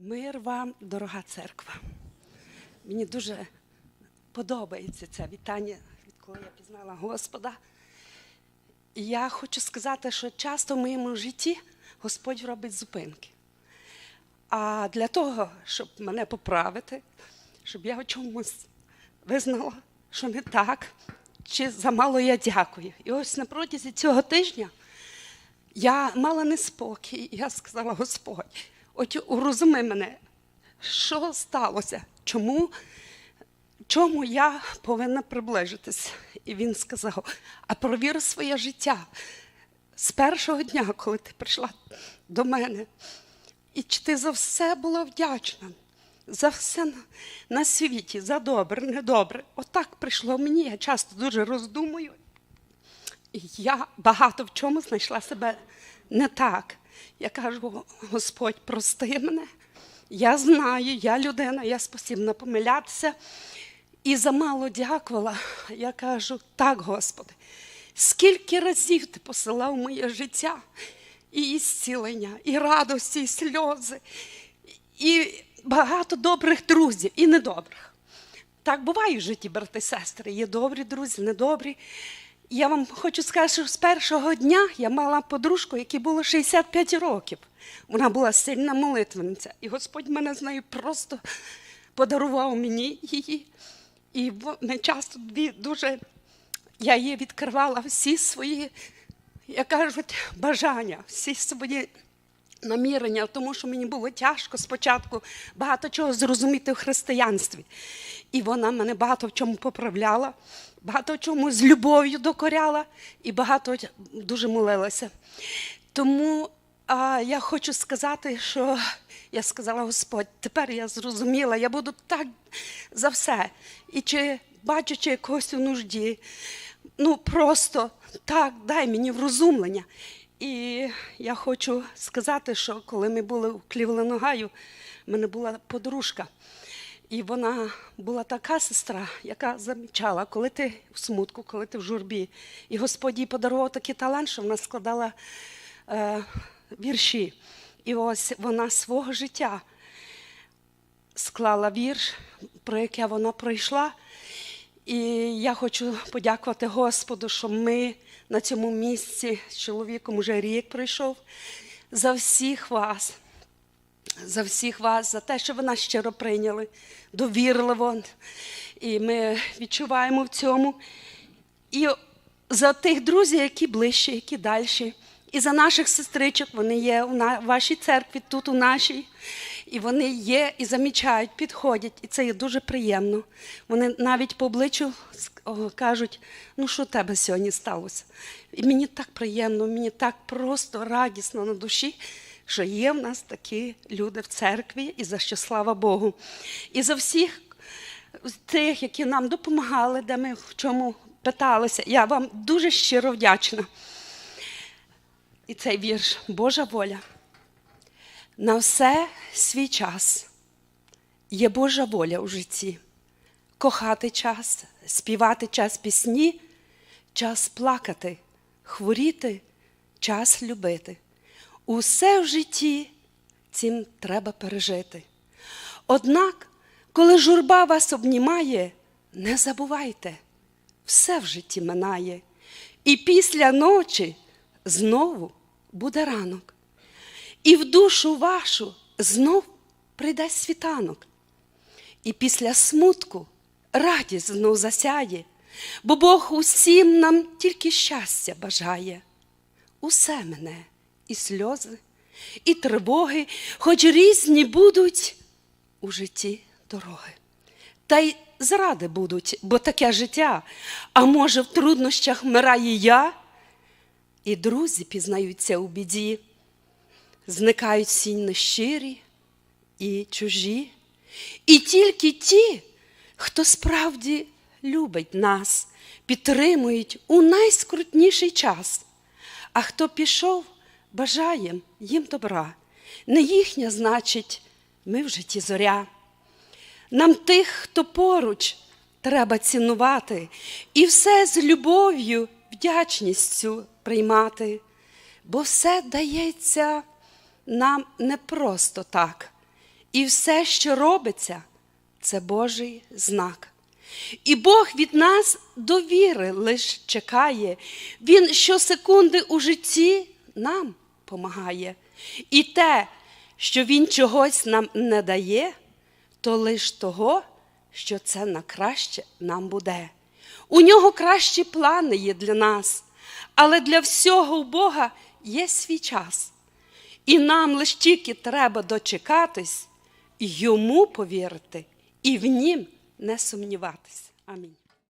Мир вам, дорога церква. Мені дуже подобається це вітання, відколи я пізнала Господа. І я хочу сказати, що часто в моєму житті Господь робить зупинки. А для того, щоб мене поправити, щоб я чомусь визнала, що не так, чи замало я дякую. І ось на протязі цього тижня я мала неспокій, і я сказала, Господь, от урозуми мене, що сталося? Чому, чому я повинна приближитись? І він сказав: а провір своє життя з першого дня, коли ти прийшла до мене. І чи ти за все була вдячна? За все на- світі, за добре, недобре. Отак прийшло мені. Я часто дуже роздумую. І я багато в чому знайшла себе не так. Я кажу, Господь, прости мене. Я знаю, я людина, я спосібна помилятися. І замало дякувала. Я кажу, так, Господи, скільки разів ти посилав моє життя і ісцілення, і радості, і сльози, і багато добрих друзів, і недобрих. Так буває в житті, брати сестри. Є добрі друзі, недобрі. Я вам хочу сказати, що з першого дня я мала подружку, якій було 65 років. Вона була сильна молитвенниця, І Господь мене з нею просто подарував мені її. І ми часто дуже я їй відкривала всі свої, як кажуть, бажання, всі свої намірення, тому що мені було тяжко спочатку багато чого зрозуміти в християнстві. І вона мене багато в чому поправляла, багато в чому з любов'ю докоряла і багато дуже молилася. Тому а, я хочу сказати, що я сказала, Господь, тепер я зрозуміла, я буду так за все. І чи бачачи якогось у нужді, ну просто так, дай мені врозумлення. І я хочу сказати, що коли ми були у Клівленогаю, в мене була подружка. І вона була така сестра, яка замічала, коли ти в смутку, коли ти в журбі. І Господь їй подарував такий талант, що вона складала е, вірші. І ось вона свого життя склала вірш, про яке вона пройшла. І я хочу подякувати Господу, що ми на цьому місці з чоловіком уже рік пройшов за всіх вас за всіх вас, за те, що ви нас щиро прийняли, довірливо. І ми відчуваємо в цьому. І за тих друзів, які ближчі, які далі. І за наших сестричок, вони є у вашій церкві, тут у нашій. І вони є і замічають, підходять. І це є дуже приємно. Вони навіть по обличчю кажуть, ну що тебе сьогодні сталося? І мені так приємно, мені так просто радісно на душі, що є в нас такі люди в церкві, і за що слава Богу. І за всіх тих, які нам допомагали, де ми в чому питалися. Я вам дуже щиро вдячна. І цей вірш Божа воля. На все свій час є Божа воля у житті. Кохати час, співати час пісні, час плакати, хворіти, час любити. Усе в житті цим треба пережити. Однак, коли журба вас обнімає, не забувайте, все в житті минає, і після ночі знову буде ранок. І в душу вашу знов прийде світанок. І після смутку радість знов засяє, бо Бог усім нам тільки щастя бажає. Усе мене, і сльози, і тривоги, хоч різні будуть у житті дороги. Та й зради будуть, бо таке життя, а може, в труднощах вмирає я, і друзі пізнаються у біді зникають всі нещирі і чужі, і тільки ті, хто справді любить нас, підтримують у найскрутніший час. А хто пішов, бажаєм їм добра. Не їхня, значить, ми в житті зоря. Нам тих, хто поруч, треба цінувати і все з любов'ю, вдячністю приймати, бо все дається нам не просто так. І все, що робиться, це Божий знак. І Бог від нас довіри лиш чекає. Він щосекунди у житті нам помагає. І те, що Він чогось нам не дає, то лиш того, що це на краще нам буде. У нього кращі плани є для нас, але для всього у Бога є свій час. І нам лиш тільки треба дочекатись, йому повірити і в нім не сумніватись. Амінь.